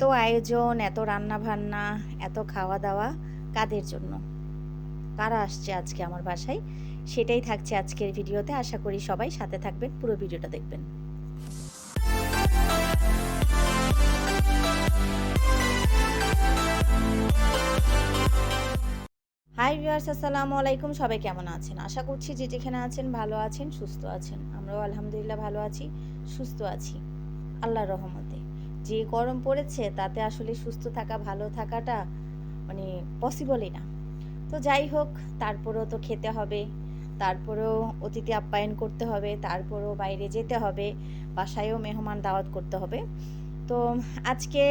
এত আয়োজন, এত রান্না বান্না এত খাওয়া দাওয়া কাদের জন্য? কারা আসছে আজকে আমার বাসায়? সেটাই থাকছে আজকের ভিডিওতে। আশা করি সবাই সাথে থাকবেন, পুরো ভিডিওটা দেখবেন। হাই ভিউয়ার্স আসসালামু আলাইকুম। সবাই কেমন আছেন? আশা করছি যে যেখানে আছেন ভালো আছেন, সুস্থ আছেন। আমরাও আলহামদুলিল্লাহ ভালো আছি, সুস্থ আছি। আল্লাহর রহমতে। যে গরম পড়েছে, তাতে আসলে সুস্থ থাকা, ভালো থাকাটা মানে পসিবলই না। তো যাই হোক, তারপরেও তো খেতে হবে, তারপরেও অতিথি আপ্যায়ন করতে হবে, তারপরেও বাইরে যেতে হবে, বাসায়ও মেহমান দাওয়াত করতে হবে। তো আজকে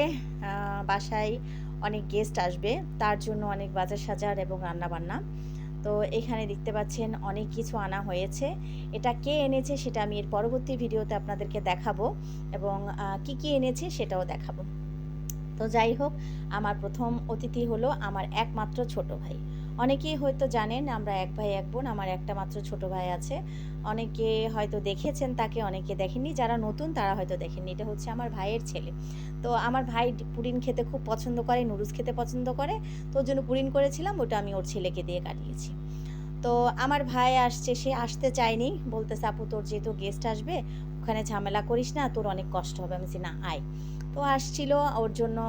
বাসায় অনেক গেস্ট আসবে, তার জন্য অনেক বাজার সাজার এবং রান্নাবান্না। তো এখানে দেখতে পাচ্ছেন অনেক কিছু আনা হয়েছে। এটা কে এনেছে সেটা আমি এর পরবর্তী ভিডিওতে আপনাদেরকে দেখাবো এবং কি কি এনেছে সেটাও দেখাবো। তো যাই হোক, আমার প্রথম অতিথি হলো আমার একমাত্র ছোট ভাই। অনেকেই হয়তো জানেন আমরা এক ভাই, এক বোন, আমার একটা মাত্র ছোট ভাই আছে। অনেকে হয়তো দেখেছেন তাকে, অনেকে দেখেননি। যারা নতুন, তারা হয়তো দেখেননি। এটা হচ্ছে আমার ভাইয়ের ছেলে। তো আমার ভাই পুরিন খেতে খুব পছন্দ করে, নুডলস খেতে পছন্দ করে। তো ওর জন্য পুরিন করেছিলাম, ওটা আমি ওর ছেলেকে দিয়ে কাটিয়েছি। তো আমার ভাই আসছে, সে আসতে চায়নি। বলতেছে, আপু, তোর যেহেতু গেস্ট আসবে ওখানে ঝামেলা করিস না, তোর অনেক কষ্ট হবে। আমি বলছি, না, আয়। তো আসছিল ওর জন্য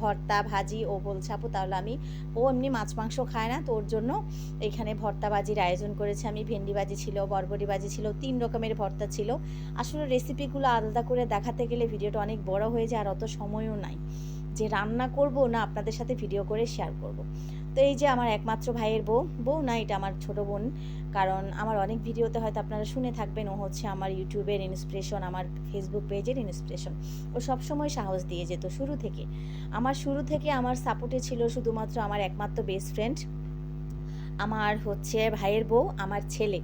ভর্তা, ভাজি, ও বলছে, আপু, তাহলে আমি ও এমনি মাছ মাংস খায় না, তো ওর জন্য এখানে ভর্তা ভাজির আয়োজন করেছে। আমি ভেন্ডি ভাজি ছিল, বরবটি ভাজি ছিল, তিন রকমের ভর্তা ছিল। আসলে রেসিপিগুলো আলাদা করে দেখাতে গেলে ভিডিওটা অনেক বড় হয়ে যায় আর অত সময়ও নাই। যে রান্না করব না আপনাদের সাথে ভিডিও করে শেয়ার করব। তো এই যে আমার একমাত্র ভাইয়ের বউ বউ না, এটা আমার ছোট বোন। কারণ আমার অনেক ভিডিওতে হয়তো আপনারা শুনে থাকবেন, ও হচ্ছে আমার ইউটিউবের ইন্সপিরেশন আমার ফেসবুক পেজের ইন্সপিরেশন ও সবসময় সাহস দিয়ে যেত শুরু থেকে। আমার শুরু থেকে আমার সাপোর্টে ছিল শুধুমাত্র আমার একমাত্র বেস্ট ফ্রেন্ড আমার হচ্ছে ভাইয়ের বউ, আমার ছেলে।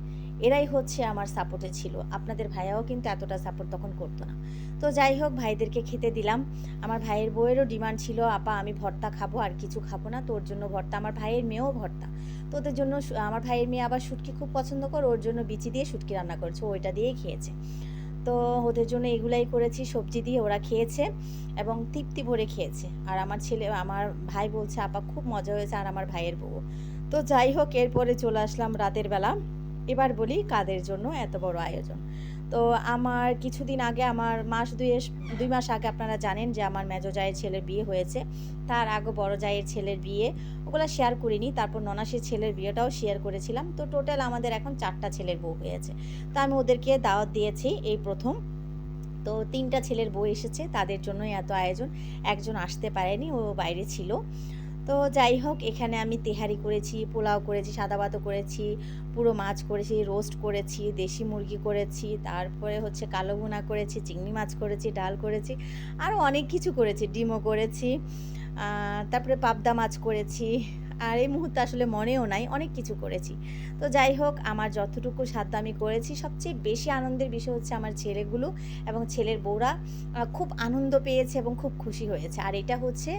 এরাই হচ্ছে আমার সাপোর্টে ছিল। আপনাদের ভাইয়াও কিন্তু এতটা সাপোর্ট তখন করতো না। তো যাই হোক, ভাইদেরকে খেতে দিলাম। আমার ভাইয়ের বউয়েরও ডিমান্ড ছিল, আপা, আমি ভর্তা খাব, আর কিছু খাব না। তোর জন্য ভর্তা। আমার ভাইয়ের মেয়েও ভর্তা। তো ওদের জন্য আমার ভাইয়ের মেয়ে আবার শুটকি খুব পছন্দ করে, ওর জন্য বিচি দিয়ে শুটকি রান্না করেছে। ওইটা দিয়েই খেয়েছে। তো ওদের জন্য এগুলাই করেছি, সবজি দিয়ে ওরা খেয়েছে এবং তৃপ্তি ভরে খেয়েছে। আর আমার ছেলে, আমার ভাই বলছে, আপা, খুব মজা হয়েছে আর আমার ভাইয়ের বউ। তো যাই হোক, এরপরে চলে আসলাম রাতের বেলা। এবার বলি কাদের জন্য এত বড় আয়োজন। তো আমার কিছুদিন আগে, আমার মাস দুই দুই মাস আগে আপনারা জানেন যে আমার মেজো জায়ের ছেলের বিয়ে হয়েছে। তার আগে বড় জায়ের ছেলের বিয়ে, ওগুলো শেয়ার করিনি। তারপর ননাসের ছেলের বিয়েটাও শেয়ার করেছিলাম। তো টোটাল আমাদের এখন চারটা ছেলের বউ হয়েছে। তো আমি ওদেরকে দাওয়াত দিয়েছি এই প্রথম। তো তিনটা ছেলের বউ এসেছে, তাদের জন্যই এত আয়োজন। একজন আসতে পারেনি, ও বাইরে ছিল। তো যাই হোক, এখানে আমি তেহারি করেছি, পোলাও করেছি, সাদা ভাতও করেছি, পুরো মাছ করেছি রোস্ট করেছি, দেশি মুরগি করেছি, তারপরে হচ্ছে কালো ভুনা করেছি, চিংড়ি মাছ করেছি, ডাল করেছি আরও অনেক কিছু করেছি, ডিমও করেছি তারপরে পাবদা মাছ করেছি আর এই মুহূর্তে আসলে মনেও নাই, অনেক কিছু করেছি। তো যাই হোক, আমার যতটুকু সাধ্য আমি করেছি, সবচেয়ে বেশি আনন্দের বিষয় হচ্ছে আমার ছেলেগুলো এবং ছেলের বউরা খুব আনন্দ পেয়েছে এবং খুব খুশি হয়েছে। আর এটা হচ্ছে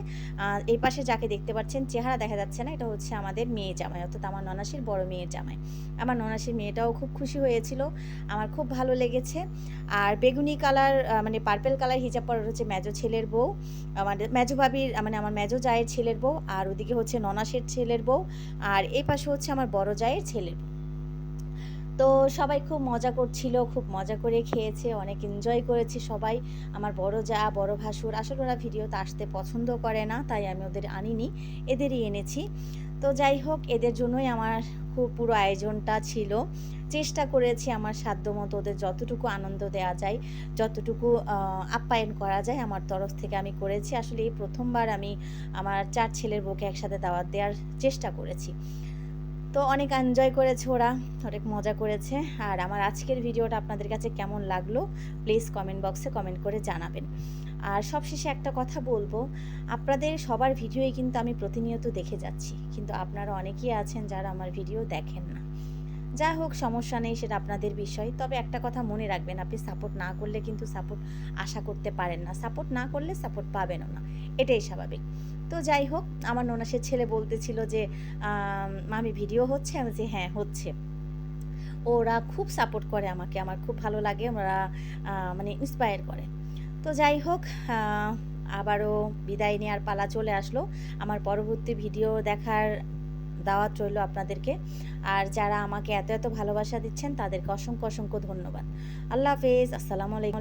এই পাশে যাকে দেখতে পাচ্ছেন, চেহারা দেখা যাচ্ছে না, এটা হচ্ছে আমাদের মেয়ে জামাই, অর্থাৎ আমার ননাসির বড় মেয়ের জামাই। আমার ননাসের মেয়েটাও খুব খুশি হয়েছিল, আমার খুব ভালো লেগেছে। আর বেগুনি কালার মানে পার্পেল কালার হিজাব পরা হচ্ছে মেজো ছেলের বউ আমাদের মেজো ভাবির মানে আমার মেজো জায়ের ছেলের বউ, আর ওদিকে হচ্ছে ননাসের ছেলের বউ আর এ পাশে হচ্ছে আমার বড় জায়ের ছেলের বউ। তো সবাই খুব মজা করছিল, খুব মজা করে খেয়েছে, অনেক এনজয় করেছি সবাই। আমার বড় যা, বড় ভাসুর, আসলে ওরা ভিডিওতে আসতে পছন্দ করে না, তাই আমি ওদের আনিনি। এদেরই এনেছি। তো যাই হোক, এদের জন্যই আমার খুব পুরো আয়োজনটা ছিল। চেষ্টা করেছি আমার সাধ্য মতো ওদের যতটুকু আনন্দ দেওয়া যায়, যতটুকু আপ্যায়ন করা যায় আমার তরফ থেকে আমি করেছি। আসলে এই প্রথমবার আমি আমার চার ছেলের বউকে একসাথে দাওয়াত দেওয়ার চেষ্টা করেছি। তো অনেক এনজয় করেছে ওরা, অনেক মজা করেছে। আর আমার আজকের ভিডিওটা আপনাদের কাছে কেমন লাগল প্লিজ কমেন্ট বক্সে কমেন্ট করে জানাবেন। আর সবশেষে একটা কথা বলব, আপনাদের সবার ভিডিওই কিন্তু আমি প্রতিনিয়ত দেখে যাচ্ছি, কিন্তু আপনারা অনেকেই আছেন যারা আমার ভিডিও দেখেন না। যা হোক, সমস্যা নেই, সেটা আপনাদের বিষয়। তবে একটা কথা মনে রাখবেন, আপনি সাপোর্ট না করলে কিন্তু সাপোর্ট আশা করতে পারেন না। সাপোর্ট না করলে সাপোর্ট পাবেনও না। এটাই স্বাভাবিক। তো যাই হোক, আমার ননাসের ছেলে বলতেছিল যে মামি ভিডিও হচ্ছে? আমি যে হ্যাঁ হচ্ছে। ওরা খুব সাপোর্ট করে আমাকে, আমার খুব ভালো লাগে ওরা মানে ইন্সপায়ার করে। তো যাই হোক আবারও বিদায় নেওয়ার পালা চলে আসলো। আমার পরবর্তী ভিডিও দেখার দাওয়াত রইল আপনাদেরকে। আর যারা আমাকে এত এত ভালোবাসা দিচ্ছেন, তাদেরকে অসংখ্য অসংখ্য ধন্যবাদ। আল্লাহ হাফেজ, আসসালামু আলাইকুম।